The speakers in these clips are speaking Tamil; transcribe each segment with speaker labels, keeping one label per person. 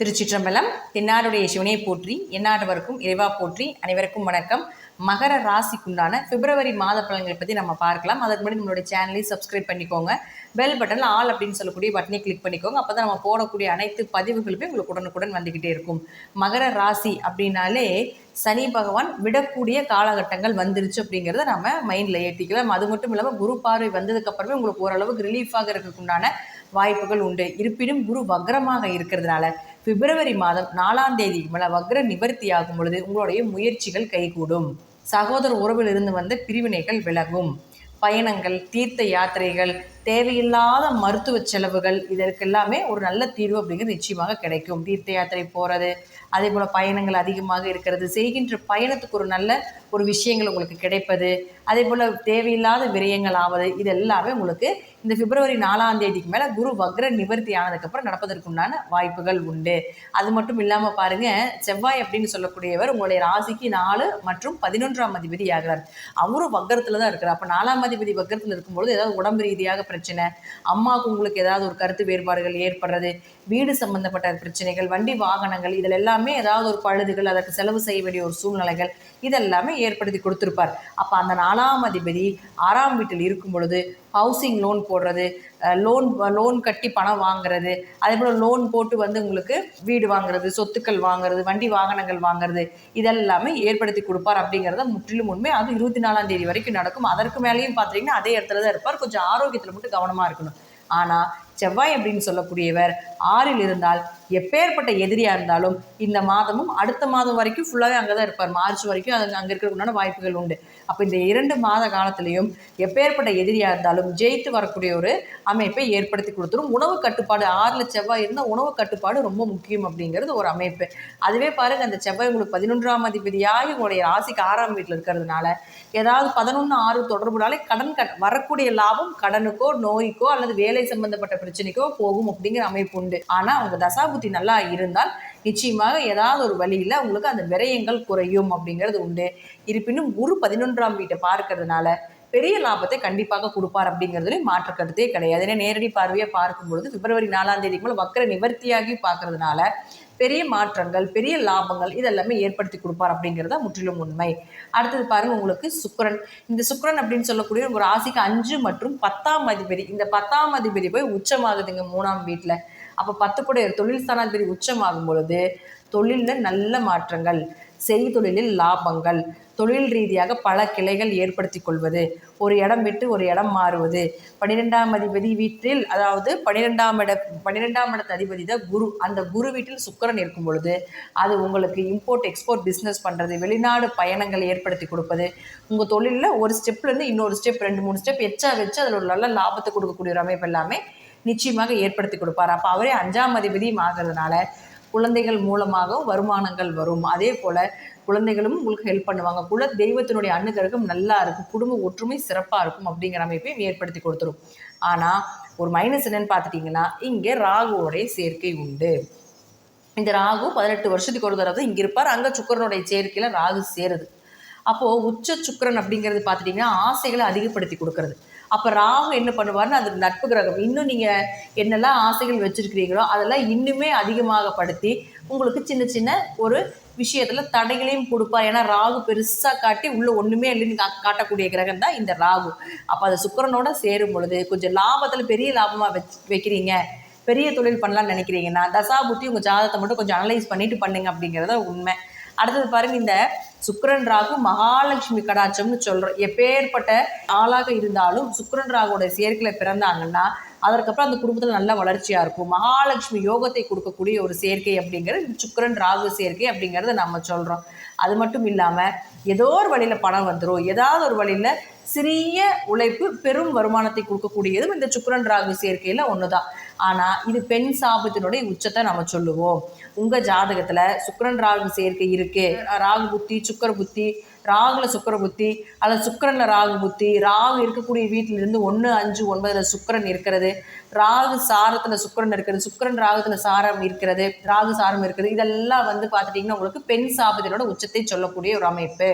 Speaker 1: திருச்சிற்றம்பலம் தென்னாருடைய சிவனை போற்றி எந்நாட்டவருக்கும் இறைவா போற்றி அனைவருக்கும் வணக்கம். மகர ராசிக்குண்டான பிப்ரவரி மாத பலன்களை பற்றி நம்ம பார்க்கலாம். அதுக்கு முன்னாடி நம்மளுடைய சேனலையும் சப்ஸ்கிரைப் பண்ணிக்கோங்க. பெல் பட்டனில் ஆல் அப்படின்னு சொல்லக்கூடிய பட்டனை கிளிக் பண்ணிக்கோங்க. அப்போ தான் நம்ம போடக்கூடிய அனைத்து பதிவுகளுமே உங்களுக்கு உடனுக்குடன் வந்துக்கிட்டே இருக்கும். மகர ராசி அப்படின்னாலே சனி பகவான் விடக்கூடிய காலகட்டங்கள் வந்துருச்சு அப்படிங்கிறத நம்ம மைண்டில் ஏற்றிக்கலாம் அது மட்டும் இல்லாமல் குரு பார்வை வந்ததுக்கப்புறமே உங்களுக்கு ஓரளவுக்கு ரிலீஃபாக இருக்கிறதுக்குண்டான வாய்ப்புகள் உண்டு. இருப்பினும் குரு வக்ரமாக இருக்கிறதுனால பிப்ரவரி மாதம் நாலாம் தேதிக்கு மேலே வக்ர நிவர்த்தி ஆகும் பொழுது உங்களுடைய முயற்சிகள் கைகூடும். சகோதர உறவில் இருந்து வந்த பிரிவினைகள் விலகும். பயணங்கள் தீர்த்த யாத்திரைகள் தேவையில்லாத மருத்துவ செலவுகள் இதற்கு எல்லாமே ஒரு நல்ல தீர்வு அப்படிங்கிறது நிச்சயமாக கிடைக்கும். தீர்த்த யாத்திரை போகிறது அதே போல் பயணங்கள் அதிகமாக இருக்கிறது செய்கின்ற பயணத்துக்கு ஒரு நல்ல ஒரு விஷயங்கள் உங்களுக்கு கிடைப்பது அதே போல் தேவையில்லாத விரயங்கள் ஆவது இது எல்லாமே உங்களுக்கு இந்த பிப்ரவரி நாலாம் தேதிக்கு மேலே குரு வக்ர நிவர்த்தி ஆனதுக்கப்புறம் நடப்பதற்குண்டான வாய்ப்புகள் உண்டு. அது மட்டும் இல்லாமல் பாருங்கள் செவ்வாய் அப்படின்னு சொல்லக்கூடியவர் உங்களுடைய ராசிக்கு நாலு மற்றும் பதினொன்றாம் அதிபதி ஆகிறார். அவரும் வக்கரத்தில் தான் இருக்கிறார். அப்போ நாலாம் அதிபதி வக்கரத்தில் இருக்கும்பொழுது ஏதாவது உடம்பு ரீதியாக பிரச்சனை. அம்மாவுக்கு உங்களுக்கு ஏதாவது ஒரு கருத்து வேறுபாடுகள் ஏற்படுறது வீடு சம்பந்தப்பட்ட பிரச்சனைகள் வண்டி வாகனங்கள் இதில் எல்லாமே ஏதாவது ஒரு பழுதுகள் அதற்கு செலவு செய்ய வேண்டிய ஒரு சூழ்நிலைகள் இதெல்லாமே ஏற்படுத்தி கொடுத்துருப்பார். அப்போ அந்த நாலாம் அதிபதி ஆறாம் வீட்டில் இருக்கும் பொழுது ஹவுசிங் லோன் போடுறது லோன் லோன் கட்டி பணம் வாங்குறது அதே போல் லோன் போட்டு வந்து உங்களுக்கு வீடு வாங்குறது சொத்துக்கள் வாங்குறது வண்டி வாகனங்கள் வாங்குறது இதெல்லாமே ஏற்படுத்தி கொடுப்பார் அப்படிங்கிறத முற்றிலும் உண்மை. அது இருபத்தி நாலாம் தேதி வரைக்கும் நடக்கும். அதற்கு மேலேயும் பார்த்தீங்கன்னா அதே இடத்துல தான் இருப்பார். கொஞ்சம் ஆரோக்கியத்தில் மட்டும் கவனமாக இருக்கணும். ஆனால் செவ்வாய் அப்படின்னு சொல்லக்கூடியவர் ஆறில் இருந்தால் எப்பேற்பட்ட எதிரியாக இருந்தாலும் இந்த மாதமும் அடுத்த மாதம் வரைக்கும் ஃபுல்லாகவே அங்கே தான் இருப்பார். மார்ச் வரைக்கும் அது அங்கே இருக்கிறதுக்குண்டான வாய்ப்புகள் உண்டு. அப்போ இந்த இரண்டு மாத காலத்திலையும் எப்பேற்பட்ட எதிரியாக இருந்தாலும் ஜெயித்து வரக்கூடிய ஒரு அமைப்பை ஏற்படுத்தி கொடுத்துரும். உணவு கட்டுப்பாடு ஆறில் செவ்வாய் இருந்தால் உணவு கட்டுப்பாடு ரொம்ப முக்கியம் அப்படிங்கிறது ஒரு அமைப்பு. அதுவே பாருங்கள் அந்த செவ்வாய் உங்களுக்கு பதினொன்றாம் அதிபதியாகி உங்களுடைய ராசிக்கு ஆறாம் வீட்டில் இருக்கிறதுனால ஏதாவது பதினொன்று ஆறு தொடர்புனாலே கடன் கட் வரக்கூடிய லாபம் கடனுக்கோ நோய்க்கோ அல்லது வேலை சம்பந்தப்பட்ட பிரச்சனைக்கோ போகும் அப்படிங்கிற அமைப்பு உண்டு. ஆனால் அவங்க தசாபுத்தி நல்லா இருந்தால் நிச்சயமாக ஏதாவது ஒரு வழியில் உங்களுக்கு அந்த விரயங்கள் குறையும் அப்படிங்கிறது உண்டு. இருப்பினும் குரு பதினொன்றாம் வீட்டை பார்க்கறதுனால பெரிய லாபத்தை கண்டிப்பாக கொடுப்பார் அப்படிங்கிறதுல மாற்று கருத்தே கிடையாது. ஏன்னா நேரடி பார்வையாக பார்க்கும்பொழுது பிப்ரவரி நாலாம் தேதிக்கு மேலே வக்கர நிவர்த்தியாகி பார்க்கறதுனால பெரிய மாற்றங்கள் பெரிய லாபங்கள் இதெல்லாமே ஏற்படுத்தி கொடுப்பார் அப்படிங்கிறத முற்றிலும் உண்மை. அடுத்தது பாருங்க உங்களுக்கு சுக்கரன். இந்த சுக்கரன் அப்படின்னு சொல்லக்கூடிய ஒரு ராசிக்கு அஞ்சு மற்றும் பத்தாம் அதிபதி. இந்த பத்தாம் அதிபதி போய் உச்சமாகுதுங்க மூணாம் வீட்டில் அப்போ பத்து கூட தொழில் ஸ்தானாதிபதி உச்சமாகும் பொழுது தொழிலில் நல்ல மாற்றங்கள். செய்தொழிலில் லாபங்கள். தொழில் ரீதியாக பல கிளைகள் ஏற்படுத்தி கொள்வது. ஒரு இடம் விட்டு ஒரு இடம் மாறுவது. பன்னிரெண்டாம் அதிபதி வீட்டில் அதாவது பன்னிரெண்டாம் இட பன்னிரெண்டாம் இடத்து அதிபதி தான் குரு. அந்த குரு வீட்டில் சுக்கரன் இருக்கும் பொழுது அது உங்களுக்கு இம்போர்ட் எக்ஸ்போர்ட் பிஸ்னஸ் பண்ணுறது வெளிநாடு பயணங்கள் ஏற்படுத்தி கொடுப்பது. உங்கள் தொழிலில் ஒரு ஸ்டெப்லேருந்து இன்னொரு ஸ்டெப் ரெண்டு மூணு ஸ்டெப் எச்சா வச்சு அதில் ஒரு நல்ல லாபத்தை கொடுக்கக்கூடிய ஒரு அமைப்பு எல்லாமே நிச்சயமாக ஏற்படுத்தி கொடுப்பார். அப்போ அவரே அஞ்சாம் அதிபதியும் ஆகிறதுனால குழந்தைகள் மூலமாகவும் வருமானங்கள் வரும். அதே போல் குழந்தைகளும் உங்களுக்கு ஹெல்ப் பண்ணுவாங்க. குல தெய்வத்தினுடைய அணுகருகம் நல்லா இருக்கும். குடும்ப ஒற்றுமை சிறப்பாக இருக்கும் அப்படிங்கிற அமைப்பையும் ஏற்படுத்தி கொடுத்துரும். ஆனால் ஒரு மைனஸ் என்னன்னு பார்த்துட்டிங்கன்னா இங்கே ராகுவோடைய சேர்க்கை உண்டு. இந்த ராகு பதினெட்டு வருஷத்துக்கு ஒரு தடவை இங்கே இருப்பார். அங்கே சுக்கரனுடைய சேர்க்கையில் ராகு சேருது. அப்போது உச்ச சுக்கரன் அப்படிங்கிறது பார்த்துட்டிங்கன்னா ஆசைகளை அதிகப்படுத்தி கொடுக்கறது. அப்போ ராகு என்ன பண்ணுவார்னு அது நட்பு கிரகம். இன்னும் நீங்கள் என்னெல்லாம் ஆசைகள் வச்சுருக்கிறீங்களோ அதெல்லாம் இன்னுமே அதிகமாகப்படுத்தி உங்களுக்கு சின்ன சின்ன ஒரு விஷயத்தில் தடைகளையும் கொடுப்பார் ஏன்னா ராகு பெருசாக காட்டி உள்ளே ஒன்றுமே இல்லைன்னு கா காட்டக்கூடிய கிரகம் தான் இந்த ராகு. அப்போ அது சுக்கரனோட சேரும் பொழுது கொஞ்சம் லாபத்தில் பெரிய லாபமாக வச்சு வைக்கிறீங்க. பெரிய தொழில் பண்ணலாம்னு நினைக்கிறீங்கன்னா தசா புத்தி உங்கள் ஜாதகத்தை மட்டும் கொஞ்சம் அனலைஸ் பண்ணிட்டு பண்ணுங்க அப்படிங்கிறத உண்மை. அடுத்தது பாருங்கள் இந்த சுக்கரன் ராகு மகாலட்சுமி கடாட்சம்னு சொல்கிறோம் எப்பேற்பட்ட ஆளாக இருந்தாலும் சுக்கரன் ராகுடைய சேர்க்கையில் பிறந்தாங்கன்னா அதற்கப்புறம் அந்த குடும்பத்தில் நல்ல வளர்ச்சியாக இருக்கும். மகாலட்சுமி யோகத்தை கொடுக்கக்கூடிய ஒரு சேர்க்கை அப்படிங்கிறது சுக்கரன் ராகு சேர்க்கை அப்படிங்கிறத நம்ம சொல்கிறோம் அது மட்டும் இல்லாமல் ஏதோ ஒரு வழியில் பணம் வந்துடும் ஏதாவது ஒரு வழியில் சிறிய உழைப்பு பெரும் வருமானத்தை கொடுக்கக்கூடியதும் இந்த சுக்கரன் ராகு சேர்க்கையில் ஒன்று தான் ஆனால் இது பெண் சாபத்தினுடைய உச்சத்தை நம்ம சொல்லுவோம். உங்கள் ஜாதகத்தில் சுக்கரன் ராகு சேர்க்கை இருக்குது ராகு புத்தி சுக்கர புத்தி ராகுல சுக்கர புத்தி அல்லது சுக்கரனில் ராகு புத்தி ராகு இருக்கக்கூடிய வீட்டிலிருந்து ஒன்று அஞ்சு ஒன்பதில் சுக்கரன் இருக்கிறது. ராகு சாரத்தில் சுக்கரன் இருக்கிறது. சுக்கரன் ராகத்தில் சாரம் இருக்கிறது. ராகு சாரம் இருக்கிறது இதெல்லாம் வந்து பார்த்துட்டிங்கன்னா உங்களுக்கு பெண் சாபத்தினோட உச்சத்தை சொல்லக்கூடிய ஒரு அமைப்பு.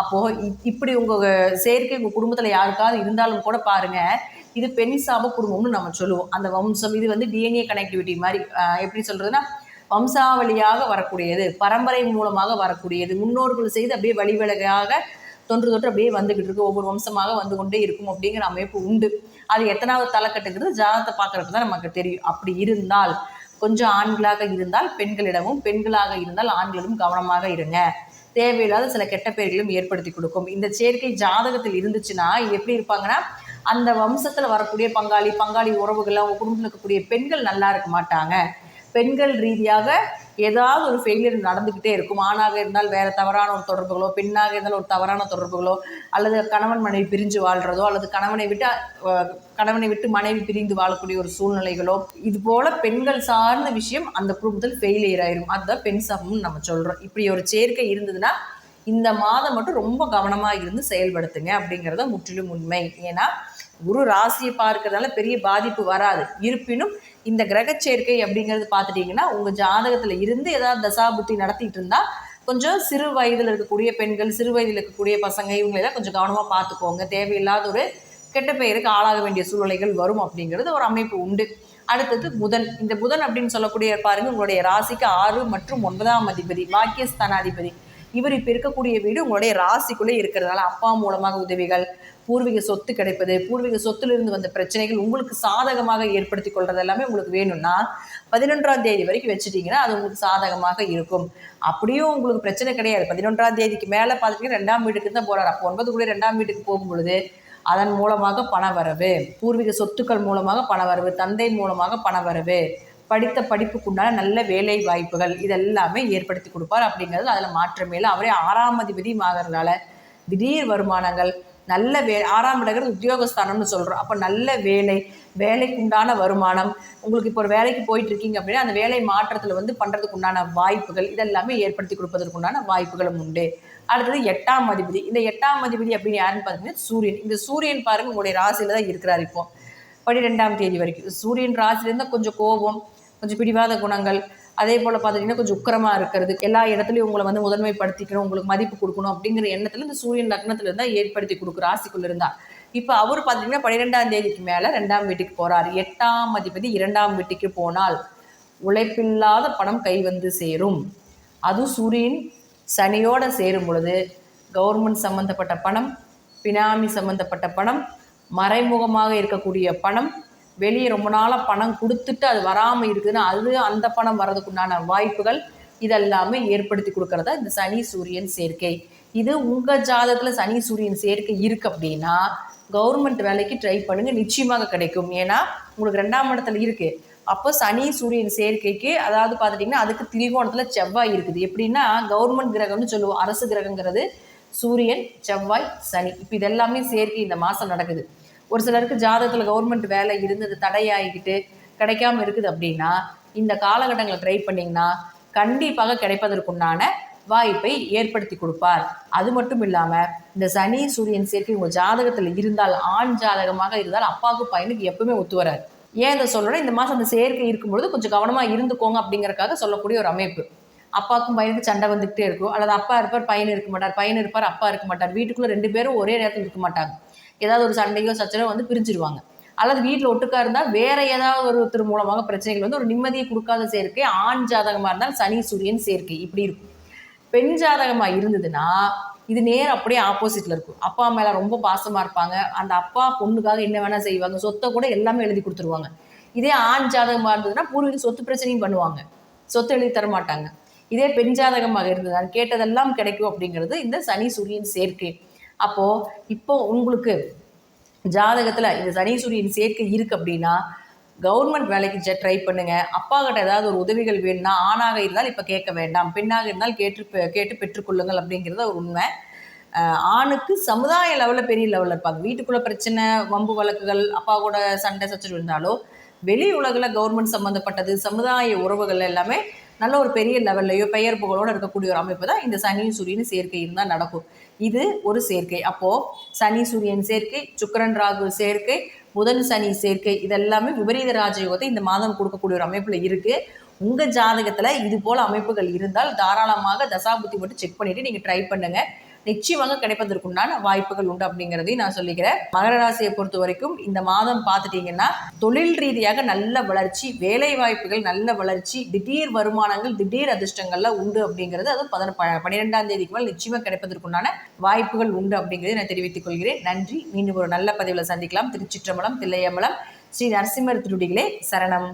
Speaker 1: அப்போது இப்படி உங்கள் செயற்கை உங்கள் குடும்பத்தில் யாருக்காவது இருந்தாலும் கூட பாருங்கள் இது பெண் சாப குடும்பம்னு நம்ம சொல்லுவோம். அந்த வம்சம் இது வந்து டிஎன்ஏ கனெக்டிவிட்டி மாதிரி எப்படி சொல்கிறதுன்னா வம்சாவளியாக வரக்கூடியது பரம்பரை மூலமாக வரக்கூடியது. முன்னோர்கள் செய்து அப்படியே வழிவிலகாக தொன்று தொற்று அப்படியே வந்துகிட்டு இருக்கு. ஒவ்வொரு வம்சமாக வந்து கொண்டே இருக்கும் அப்படிங்கிற அமைப்பு உண்டு. அது எத்தனாவது தலைக்கட்டுங்கிறது ஜாதகத்தை பார்க்குறப்ப தான் நமக்கு தெரியும். அப்படி இருந்தால் கொஞ்சம் ஆண்களாக இருந்தால் பெண்களிடமும் பெண்களாக இருந்தால் ஆண்களிடம் கவனமாக இருங்க. தேவையில்லாத சில கெட்ட பெயர்களும் ஏற்படுத்தி கொடுக்கும். இந்த சேர்க்கை ஜாதகத்தில் இருந்துச்சுன்னா எப்படி இருப்பாங்கன்னா அந்த வம்சத்தில் வரக்கூடிய பங்காளி பங்காளி உறவுகள் அவங்க குடும்பத்தில் இருக்கக்கூடிய பெண்கள் நல்லா இருக்க மாட்டாங்க. பெண்கள் ரீதியாக ஏதாவது ஒரு ஃபெயிலியர் நடந்துக்கிட்டே இருக்கும். ஆணாக இருந்தால் வேறு தவறான ஒரு தொடர்புகளோ பெண்ணாக இருந்தால் ஒரு தவறான தொடர்புகளோ அல்லது கணவன் மனைவி பிரிஞ்சு வாழ்கிறதோ அல்லது கணவனை விட்டு கணவனை விட்டு மனைவி பிரிந்து வாழக்கூடிய ஒரு சூழ்நிலைகளோ இது போல பெண்கள் சார்ந்த விஷயம் அந்த குடும்பத்தில் ஃபெயிலியர் ஆயிரும். அதுதான் பெண் சமம்னு நம்ம சொல்கிறோம் இப்படி ஒரு சேர்க்கை இருந்ததுன்னா இந்த மாதம் மட்டும் ரொம்ப கவனமாக இருந்து செயல்படுத்துங்க அப்படிங்கிறத முற்றிலும் உண்மை. ஏன்னா குரு ராசியை பார்க்கறதால பெரிய பாதிப்பு வராது. இருப்பினும் இந்த கிரக சேர்க்கை அப்படிங்கிறது பார்த்துட்டிங்கன்னா உங்கள் ஜாதகத்தில் இருந்து ஏதாவது தசாபுத்தி நடத்திட்டு இருந்தா கொஞ்சம் சிறு வயதில் இருக்கக்கூடிய பெண்கள் சிறு வயதில் இருக்கக்கூடிய பசங்க இவங்களெல்லாம் கொஞ்சம் கவனமாக பார்த்துக்கோங்க. தேவையில்லாத ஒரு கெட்ட பெயருக்கு ஆளாக வேண்டிய சூழ்நிலைகள் வரும் அப்படிங்கிறது ஒரு அமைப்பு உண்டு. அடுத்தது புதன். இந்த புதன் அப்படின்னு சொல்லக்கூடிய பாருங்க உங்களுடைய ராசிக்கு ஆறு மற்றும் ஒன்பதாம் அதிபதி பாக்கியஸ்தானாதிபதி. இவர் இப்போ இருக்கக்கூடிய வீடு உங்களுடைய ராசிக்குள்ளே இருக்கிறதுனால அப்பா மூலமாக உதவிகள் பூர்வீக சொத்து கிடைப்பது பூர்வீக சொத்துலேருந்து வந்த பிரச்சனைகள் உங்களுக்கு சாதகமாக ஏற்படுத்தி கொள்வது எல்லாமே உங்களுக்கு வேணும்னா பதினொன்றாம் தேதி வரைக்கும் வச்சுட்டிங்கன்னா அது உங்களுக்கு சாதகமாக இருக்கும். அப்படியும் உங்களுக்கு பிரச்சனை கிடையாது. பதினொன்றாம் தேதிக்கு மேலே பார்த்துட்டீங்கன்னா ரெண்டாம் வீட்டுக்கு தான் போகிறார் அப்போ ஒன்பது கூட ரெண்டாம் வீட்டுக்கு போகும் பொழுது அதன் மூலமாக பண வரவு பூர்வீக சொத்துக்கள் மூலமாக பண வரவு தந்தை மூலமாக பண வரவு படித்த படிப்புக்குண்டான நல்ல வேலை வாய்ப்புகள் இதெல்லாமே ஏற்படுத்தி கொடுப்பார் அப்படிங்கிறது அதில் மாற்றமே இல்லை. அவரே ஆறாம் அதிபதி ஆகிறதுனால திடீர் வருமானங்கள் நல்ல வே ஆறாம் இடங்கிறது உத்தியோகஸ்தானம்னு சொல்கிறோம் அப்போ நல்ல வேலை வேலைக்குண்டான வருமானம் உங்களுக்கு இப்போ ஒரு வேலைக்கு போயிட்டு இருக்கீங்க அப்படின்னா அந்த வேலை மாற்றத்தில் வந்து பண்ணுறதுக்கு உண்டான வாய்ப்புகள் இதெல்லாமே ஏற்படுத்தி கொடுப்பதற்குண்டான வாய்ப்புகளும் உண்டு. அடுத்தது எட்டாம் அதிபதி. இந்த எட்டாம் அதிபதி அப்படின்னு யாருன்னு பார்த்தீங்கன்னா சூரியன். இந்த சூரியன் பாருங்க உங்களுடைய ராசியில தான் இருக்கிறார் இப்போ. பன்னிரெண்டாம் தேதி வரைக்கும். சூரியன் ராசிலேருந்து கொஞ்சம் கோபம் கொஞ்சம் பிடிவாத குணங்கள் அதே போல் பார்த்துட்டிங்கன்னா கொஞ்சம் உக்கரமாக இருக்கிறது எல்லா இடத்துலையும் உங்களை வந்து முதன்மைப்படுத்திக்கணும் உங்களுக்கு மதிப்பு கொடுக்கணும் அப்படிங்கிற எண்ணத்தில் இந்த சூரியன் லக்னத்தில் இருந்தால் ஏற்படுத்தி கொடுக்குற ராசிக்குள்ள இருந்தால் இப்போ அவர் பார்த்தீங்கன்னா பன்னிரெண்டாம் தேதிக்கு மேலே ரெண்டாம் வீட்டுக்கு போகிறார் எட்டாம் அதிபதி இரண்டாம் வீட்டுக்கு போனால் உழைப்பில்லாத பணம் கை வந்து சேரும். அதுவும் சூரியன் சனியோட சேரும் பொழுது கவர்மெண்ட் சம்மந்தப்பட்ட பணம் பினாமி சம்மந்தப்பட்ட பணம் மறைமுகமாக இருக்கக்கூடிய பணம் வெளியே ரொம்ப நாளாக பணம் கொடுத்துட்டு அது வராமல் இருக்குதுன்னா அது அந்த பணம் வர்றதுக்குண்டான வாய்ப்புகள் இதெல்லாமே ஏற்படுத்தி கொடுக்குறதா இந்த சனி சூரியன் சேர்க்கை. இது உங்கள் ஜாதகத்தில் சனி சூரியன் சேர்க்கை இருக்குது அப்படின்னா கவர்மெண்ட் வேலைக்கு ட்ரை பண்ணுங்க நிச்சயமாக கிடைக்கும். ஏன்னா உங்களுக்கு ரெண்டாம் இடத்துல இருக்கு. அப்போ சனி சூரியன் சேர்க்கைக்கு அதாவது பார்த்துட்டிங்கன்னா அதுக்கு திரிகோணத்தில் செவ்வாய் இருக்குது. எப்படின்னா கவர்மெண்ட் கிரகம்னு சொல்லுவோம். அரசு கிரகங்கிறது சூரியன் செவ்வாய் சனி. இப்போ இதெல்லாமே சேர்க்கை இந்த மாதம் நடக்குது. ஒரு சிலருக்கு ஜாதகத்தில் கவர்மெண்ட் வேலை இருந்தது தடையாகிக்கிட்டு கிடைக்காம இருக்குது அப்படின்னா இந்த காலகட்டங்களை ட்ரை பண்ணிங்கன்னா கண்டிப்பாக கிடைப்பதற்குண்டான வாய்ப்பை ஏற்படுத்தி கொடுப்பார். அது மட்டும் இல்லாமல் இந்த சனி சூரியன் சேர்க்கை உங்கள் ஜாதகத்தில் இருந்தால் ஆண் ஜாதகமாக இருந்தால் அப்பாவுக்கு பையனுக்கு எப்பவுமே ஒத்து வராது. ஏன் இதை சொல்கிறேன் இந்த மாதம் அந்த சேர்க்கை இருக்கும்பொழுது கொஞ்சம் கவனமாக இருந்துக்கோங்க அப்படிங்கறக்காக சொல்லக்கூடிய ஒரு அமைப்பு. அப்பாவுக்கும் பையனுக்கு சண்டை வந்துக்கிட்டே இருக்கும். அல்லது அப்பா இருப்பார் பையன் இருக்க மாட்டார் பையன் இருப்பார் அப்பா இருக்க மாட்டார். வீட்டுக்குள்ளே ரெண்டு பேரும் ஒரே நேரத்தில் இருக்க மாட்டாங்க. ஏதாவது ஒரு சண்டையோ சச்சரவோ வந்து பிரிஞ்சிருவாங்க. அல்லது வீட்டில் ஒட்டுக்கா இருந்தால் வேற ஏதாவது ஒருத்தர் மூலமாக பிரச்சனைகள் வந்து ஒரு நிம்மதியை கொடுக்காத சேர்க்கை ஆண் ஜாதகமாக இருந்தால் சனி சூரியன் சேர்க்கை. இப்படி இருக்கும். பெண் ஜாதகமாக இருந்ததுன்னா இது நேர் அப்படியே ஆப்போசிட்டில் இருக்கும். அப்பா மேலே ரொம்ப பாசமாக இருப்பாங்க. அந்த அப்பா பொண்ணுக்காக என்ன வேணால் செய்வாங்க. சொத்தை கூட எல்லாமே எழுதி கொடுத்துருவாங்க. இதே ஆண் ஜாதகமாக இருந்ததுன்னா பூர்வீக சொத்து பிரச்சனையும் பண்ணுவாங்க. சொத்து எழுதி தர மாட்டாங்க இதே பெண் ஜாதகமாக இருந்தது கேட்டதெல்லாம் கிடைக்கும் அப்படிங்கிறது இந்த சனி சூரியன் சேர்க்கை. அப்போ இப்போ உங்களுக்கு ஜாதகத்தில் இந்த சனி சூரியன் சேர்க்கை இருக்கு அப்படின்னா கவர்மெண்ட் வேலைக்கு ட்ரை பண்ணுங்க. அப்பா கிட்ட ஏதாவது ஒரு உதவிகள் வேணும்னா ஆணாக இருந்தால் இப்போ கேட்க வேண்டாம். பெண்ணாக இருந்தால் கேட்டு பெ- கேட்டு பெற்றுக்கொள்ளுங்கள் அப்படிங்கிறத ஒரு உண்மை. ஆணுக்கு சமுதாய லெவலில் பெரிய லெவலில் இருப்பாங்க. வீட்டுக்குள்ளே பிரச்சனை வம்பு வழக்குகள் அப்பா கூட சண்டை சச்சரவு இருந்தாலோ வெளி உலகில் கவர்மெண்ட் சம்மந்தப்பட்டது சமுதாய உறவுகள் எல்லாமே நல்ல ஒரு பெரிய லெவல்லையோ பெயர் புகழோடு இருக்கக்கூடிய ஒரு அமைப்பு தான் இந்த சனி சூரியன் சேர்க்கை இருந்தால் நடக்கும். இது ஒரு சேர்க்கை. அப்போ சனி சூரியன் சேர்க்கை சுக்கரன் ராகு சேர்க்கை புதன் சனி சேர்க்கை இதெல்லாமே விபரீத ராஜயோகத்தை இந்த மாதம் கொடுக்கக்கூடிய ஒரு அமைப்புல இருக்கு. உங்க ஜாதகத்துல இது போல அமைப்புகள் இருந்தால் தாராளமாக தசாபுத்தி மட்டும் செக் பண்ணிட்டு நீங்க ட்ரை பண்ணுங்க. நிச்சயமாக கிடைப்பதற்குண்டான வாய்ப்புகள் உண்டு அப்படிங்கிறதையும் நான் சொல்லிக்கிறேன். மகர ராசியை பொறுத்த வரைக்கும் இந்த மாதம் பார்த்துட்டீங்கன்னா தொழில் ரீதியாக நல்ல வளர்ச்சி வேலை வாய்ப்புகள் நல்ல வளர்ச்சி திடீர் வருமானங்கள் திடீர் அதிர்ஷ்டங்கள்ல உண்டு அப்படிங்கிறது அது பதின பன்னிரெண்டாம் தேதிக்கு மேல் நிச்சயமாக கிடைப்பதற்குண்டான வாய்ப்புகள் உண்டு அப்படிங்கிறதை நான் தெரிவித்துக் கொள்கிறேன். நன்றி. மீண்டும் ஒரு நல்ல பதிவில் சந்திக்கலாம். திருச்சிற்றம்பலம் தில்லையம்பலம் ஸ்ரீ நரசிம்மர் திருடிகளே சரணம்.